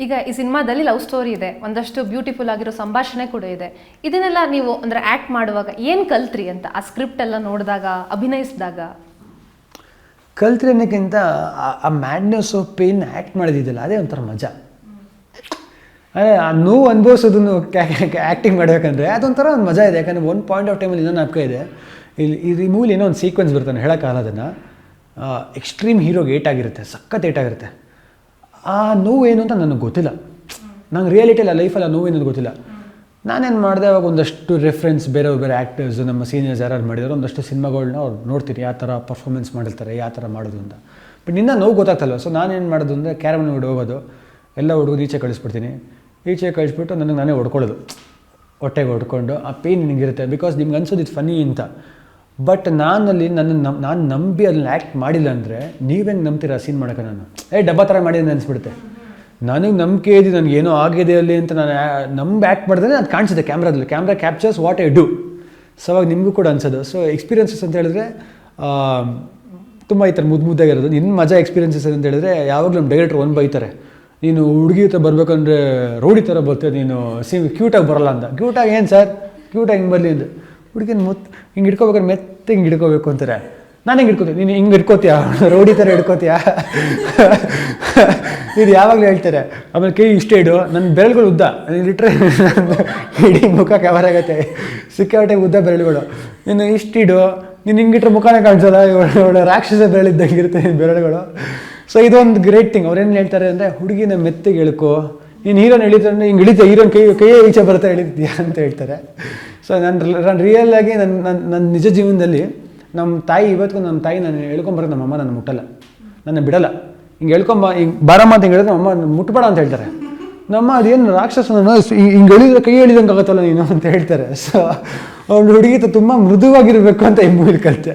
ಈಗ ಈ ಸಿನಿಮಾದಲ್ಲಿ ಲವ್ ಸ್ಟೋರಿ ಇದೆ. ಒಂದಷ್ಟು ಬ್ಯೂಟಿಫುಲ್ ಆಗಿರೋ ಸಂಭಾಷಣೆ ಕೂಡ ಇದೆ. ಇದನ್ನೆಲ್ಲ ನೀವು ಅಂದ್ರೆ ಆಕ್ಟ್ ಮಾಡುವಾಗ ಏನು ಕಲ್ತ್ರಿ ಅಂತ? ಆ ಸ್ಕ್ರಿಪ್ಟ್ ಎಲ್ಲ ನೋಡಿದಾಗ, ಅಭಿನಯಿಸಿದಾಗ? ಕಲ್ತ್ರಿ ಅನ್ನೋಕ್ಕಿಂತ ಆ- ಮ್ಯಾಡ್ನೆಸ್ ಆಫ್ ಪೇನ್ ಆ್ಯಕ್ಟ್ ಮಾಡೋದಿದೆಯಲ್ಲ ಅದೇ ಒಂಥರ ಮಜಾ. ಅದೇ ಆ ನೋವು ಅನುಭವಿಸೋದನ್ನು ಆ್ಯಕ್ಟಿಂಗ್ ಮಾಡಬೇಕಂದ್ರೆ ಅದೊಂಥರ ಒಂದು ಮಜಾ ಇದೆ. ಯಾಕಂದರೆ ಒಂದು ಪಾಯಿಂಟ್ ಆಫ್ ಟೈಮಲ್ಲಿ ಇನ್ನೊಂದು ನಾಪಕ ಇದೆ. ಇಲ್ಲಿ, ಈ ಮೂವಿಲಿ ಏನೋ ಒಂದು ಸೀಕ್ವೆನ್ಸ್ ಬರ್ತಾನೆ, ಹೇಳೋಕ್ಕಾಗಲ್ಲ ಅದನ್ನು. ಎಕ್ಸ್ಟ್ರೀಮ್ ಹೀರೋಗೆ ಏಟಾಗಿರುತ್ತೆ, ಸಖತ್ ಏಟಾಗಿರುತ್ತೆ. ಆ ನೋವು ಏನು ಅಂತ ನನಗೆ ಗೊತ್ತಿಲ್ಲ. ನಂಗೆ ರಿಯಾಲಿಟಿಲ್ಲ ಲೈಫಲ್ಲ ನೋವು ಅಂತ ಗೊತ್ತಿಲ್ಲ. ನಾನೇನು ಮಾಡಿದೆ ಅವಾಗ ಒಂದಷ್ಟು ರೆಫರೆನ್ಸ್ ಬೇರೆ ಬೇರೆ ಆ್ಯಕ್ಟರ್ಸ್ ನಮ್ಮ ಸೀನಿಯರ್ಸ್ ಯಾರು ಮಾಡಿದಾರೋ, ಒಂದಷ್ಟು ಸಿನಿಮಾಗಳನ್ನ ಅವ್ರು ನೋಡ್ತೀರಿ, ಯಾವ ಥರ ಪರ್ಫಾರ್ಮೆನ್ಸ್ ಮಾಡಿರ್ತಾರೆ, ಯಾವ ಥರ ಮಾಡೋದು ಅಂತ. ಬಟ್ ನಿನ್ನ ನೋವು ಗೊತ್ತಾಗ್ತಲ್ವ? ಸೊ ನಾನೇನು ಮಾಡೋದು ಅಂದರೆ ಕ್ಯಾರಮನ್ ನೋಡಿ ಹೋಗೋದು, ಎಲ್ಲ ಹುಡುಗರು ಈಚೆ ಕಳಿಸ್ಬಿಡ್ತೀನಿ. ಈಚೆ ಕಳಿಸ್ಬಿಟ್ಟು ನನಗೆ ನಾನೇ ಹೊಡ್ಕೊಳ್ಳೋದು. ಹೊಟ್ಟೆಗೆ ಹೊಡ್ಕೊಂಡು, ಆ ಪೇನ್ ನಿನಗಿರುತ್ತೆ ಬಿಕಾಸ್ ನಿಮ್ಗೆ ಅನ್ಸೋದು ಇದು ಫನಿ ಅಂತ. ಬಟ್ ನಾನಲ್ಲಿ ನನ್ನ ನಮ್, ನಾನು ನಂಬಿ ಅದನ್ನ ಆ್ಯಕ್ಟ್ ಮಾಡಿಲ್ಲ ಅಂದರೆ ನೀವೇನು ನಂಬ್ತೀರಾ ಸೀನ್ ಮಾಡೋಕೆ ನಾನು? ಏ, ಡಬ್ಬ ಥರ ಮಾಡಿದ್ದೀನಿ ಅನಿಸ್ಬಿಡುತ್ತೆ. ನನಗೆ ನಂಬಿಕೆ ಇದೆ, ನನಗೆ ಏನೋ ಆಗಿದೆ ಅಲ್ಲಿ ಅಂತ ನಾನು ನಂಬಿ ಆ್ಯಕ್ಟ್ ಮಾಡಿದ್ರೆ ಅದು ಕಾಣಿಸುತ್ತೆ ಕ್ಯಾಮ್ರಾದಲ್ಲಿ camera captures what I do so ಅವಾಗ ನಿಮಗೂ ಕೂಡ ಅನ್ಸೋದು. ಸೊ ಎಕ್ಸ್ಪೀರಿಯನ್ಸಸ್ ಅಂತ ಹೇಳಿದ್ರೆ ತುಂಬ ಈ ಥರ ಮುದ್ದು ಮುದ್ದಾಗಿರೋದು ನಿನ್ನ ಮಜಾ ಎಕ್ಸ್ಪೀರಿಯನ್ಸಸ್ ಅಂತ ಹೇಳಿದ್ರೆ ಯಾವಾಗಲೂ ನಮ್ಮ ಡೈರೆಕ್ಟ್ರ್ ಒಂದು ಬೈತಾರೆ. ನೀನು ಹುಡುಗಿ ಹತ್ರ ಬರ್ಬೇಕಂದ್ರೆ ರೋಡಿ ಥರ ಬರ್ತೀಯ ನೀನು ಸಿ ಕ್ಯೂಟಾಗಿ ಬರಲ್ಲ ಅಂತ. ಕ್ಯೂಟಾಗಿ ಏನು ಸರ್ ಕ್ಯೂಟಾಗಿ ಹಿಂಗೆ ಬರಲಿ ಅಂತ ಹುಡುಗಿನ ಮುತ್ ಹಿಂಗೆ ಹಿಡ್ಕೋಬೇಕಾದ್ರೆ ಮೆತ್ತ ಹಿಂಗೆ ಹಿಡ್ಕೋಬೇಕು ಅಂತಾರೆ. ನಾನು ಹಿಂಗೆ ಹಿಡ್ಕೋತೀನಿ? ನೀನು ಹಿಂಗೆ ಹಿಡ್ಕೋತೀಯ? ರೌಡಿ ಥರ ಹಿಡ್ಕೋತೀಯ? ಇದು ಯಾವಾಗಲೂ ಹೇಳ್ತಾರೆ. ಆಮೇಲೆ ಕೈ ಇಷ್ಟೇ ಇಡು. ನನ್ನ ಬೆರಳುಗಳು ಉದ್ದ. ಇಟ್ಟರೆ ಇಡೀ ಮುಖ ಕವರ್ ಆಗುತ್ತೆ. ಸಿಕ್ಕಾಪಟ್ಟೆ ಉದ್ದ ಬೆರಳುಗಳು. ನೀನು ಇಷ್ಟಿಡು ನೀನು ಹಿಂಗಿಟ್ರೆ ಮುಖನೇ ಕಾಣಿಸಲ್ಲ ಇವಳು ರಾಕ್ಷಸ ಬೆರಳಿದ್ದಂಗೆ ಇರುತ್ತೆ ಬೆರಳುಗಳು. ಸೊ ಇದೊಂದು ಗ್ರೇಟ್ ಥಿಂಗ್ ಅವ್ರೇನು ಹೇಳ್ತಾರೆ ಅಂದರೆ, ಹುಡುಗಿನ ಮೆತ್ತಗೆ ಇಳ್ಕೋ. ನೀನು ಹೀರೋನ್ ಎಳಿತಾರೆ ಹಿಂಗೆ ಇಳಿತ ಹೀರೋನ್ ಕೈ ಕೈಯೇ ಈಚೆ ಬರ್ತಾ ಇಳಿತೀಯ ಅಂತ ಹೇಳ್ತಾರೆ. ಸೊ ನಾನು ರಿಯಲ್ ಆಗಿ ನನ್ನ ನನ್ನ ನಿಜ ಜೀವನದಲ್ಲಿ ನಮ್ಮ ತಾಯಿ, ಇವತ್ತಿಗೂ ನಮ್ಮ ತಾಯಿ ನಾನು ಹೇಳ್ಕೊಂಬರೋದು ನಮ್ಮ ಅಮ್ಮ ನನ್ನ ಮುಟ್ಟಲ್ಲ. ನನ್ನ ಬಿಡಲ್ಲ. ಹಿಂಗೆ ಹೇಳ್ಕೊಂಬ, ಹಿಂಗೆ ಬಾರಮ್ಮ ಅಂತ ಹೇಳಿದ್ರೆ ಅಮ್ಮ ಮುಟ್ಬೇಡ ಅಂತ ಹೇಳ್ತಾರೆ. ನಮ್ಮ ಅದೇನು ರಾಕ್ಷಸನ ಹಿಂಗೆ ಎಳಿದ್ರೆ ಕೈ ಎಳಿದಂಗೆ ಆಗುತ್ತಲ್ಲ ನೀನು ಅಂತ ಹೇಳ್ತಾರೆ. ಸೊ ಅವಳು ಹುಡುಗಿ ತುಂಬ ಮೃದುವಾಗಿರಬೇಕು ಅಂತ ಈ ಮೂವಿಲಿ ಕಲಿತೆ.